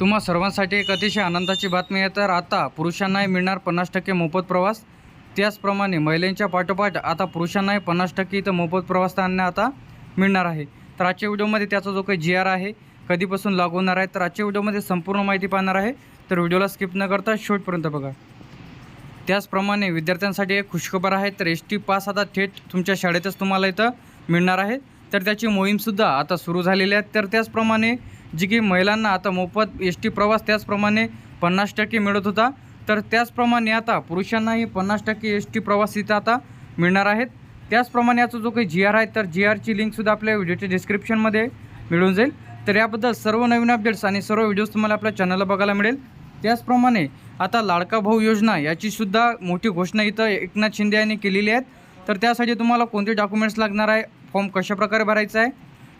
तुम्हा सर्वांसाठी एक अतिशय आनंदाची बातमी आहे. तर आता पुरुषांनाही मिळणार पन्नास टक्के मोफत प्रवास. त्याचप्रमाणे महिलांच्या पाठोपाठ आता पुरुषांनाही पन्नास टक्के इथं मोफत प्रवास त्यांना आता मिळणार आहे. तर आजच्या व्हिडिओमध्ये त्याचा जो काही जी आर आहे कधीपासून लागू होणार आहे तर आजच्या व्हिडिओमध्ये संपूर्ण माहिती पाहणार आहे. तर व्हिडिओला स्किप न करता शेवटपर्यंत बघा. त्याचप्रमाणे विद्यार्थ्यांसाठी एक खुशखबर आहे तर एस टी पास आता थेट तुमच्या शाळेतच तुम्हाला इथं मिळणार आहे. तर त्याची मोहीमसुद्धा आता सुरू झालेली आहे. तर त्याचप्रमाणे जी की महिलांना आता मोफत एस टी प्रवास त्याचप्रमाणे पन्नास टक्के मिळत होता. तर त्याचप्रमाणे आता पुरुषांनाही पन्नास टक्के एस टी प्रवास इथं आता मिळणार आहेत. त्याचप्रमाणे याचा जो काही जी आर आहे तर जी आरची लिंकसुद्धा आपल्या व्हिडिओच्या डिस्क्रिप्शनमध्ये मिळून जाईल. तर याबद्दल सर्व नवीन अपडेट्स आणि सर्व व्हिडिओज तुम्हाला आपल्या चॅनलला बघायला मिळेल. त्याचप्रमाणे आता लाडका भाऊ योजना याचीसुद्धा मोठी घोषणा इथं एकनाथ शिंदे यांनी केलेली आहे. तर त्यासाठी तुम्हाला कोणते डॉक्युमेंट्स लागणार आहे फॉर्म कशाप्रकारे भरायचा आहे?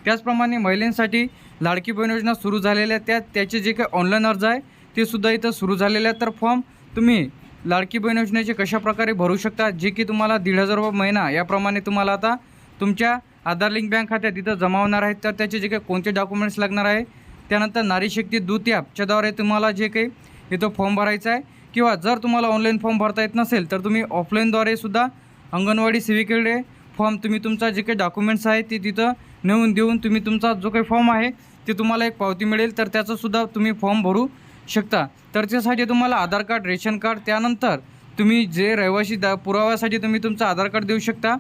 त्याचप्रमाणे महिलांसाठी लाडकी बहीण योजना सुरू झालेल्या त्या त्याचे जे काही ऑनलाईन अर्ज आहे ते सुद्धा इथं सुरू झालेले आहेत. तर फॉर्म तुम्ही लाडकी बहीण योजनेचे कशाप्रकारे भरू शकता? जे की तुम्हाला दीड हजार रुपये महिना याप्रमाणे तुम्हाला आता तुमच्या आधार लिंक बँक खात्यात इथं जमा होणार आहेत तर त्याचे जे काही कोणते डॉक्युमेंट्स लागणार आहे त्यानंतर नारी शक्ती दूत ॲपच्याद्वारे तुम्हाला जे काही इथं फॉर्म भरायचा आहे. किंवा जर तुम्हाला ऑनलाईन फॉर्म भरता येत नसेल तर तुम्ही ऑफलाईनद्वारे सुद्धा अंगणवाडी सेविकेकडे फॉर्म तुम्ही तुमचा जे काही डॉक्युमेंट्स आहे ते तिथं नेऊन देऊन तुम्ही तुमचा जो काही फॉर्म आहे ते तुम्हाला एक पावती मिळेल. तर त्याचासुद्धा तुम्ही फॉर्म भरू शकता. तर त्यासाठी तुम्हाला आधार कार्ड रेशन कार्ड त्यानंतर तुम्ही जे रहिवासी दा पुराव्यासाठी तुम्ही तुमचं आधार कार्ड देऊ शकता.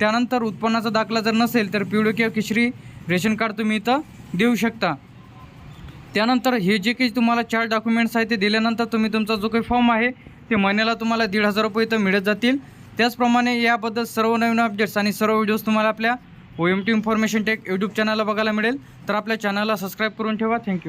त्यानंतर उत्पन्नाचा दाखला जर नसेल तर पिवळं किंवा किशरी रेशन कार्ड तुम्ही इथं देऊ शकता. त्यानंतर हे जे काही तुम्हाला चार डॉक्युमेंट्स आहे ते दिल्यानंतर तुम्ही तुमचा जो काही फॉर्म आहे ते महिन्याला तुम्हाला दीड हजार रुपये इथं मिळत जातील. त्याचप्रमाणे याबद्दल सर्व नवीन अपडेट्स आणि सर्व व्हिडिओज तुम्हाला आपल्या O M T information tech YouTube चॅनलला बघायला मिळेल. तर आपल्या चॅनलला सबस्क्राईब करून ठेवा. थँक्यू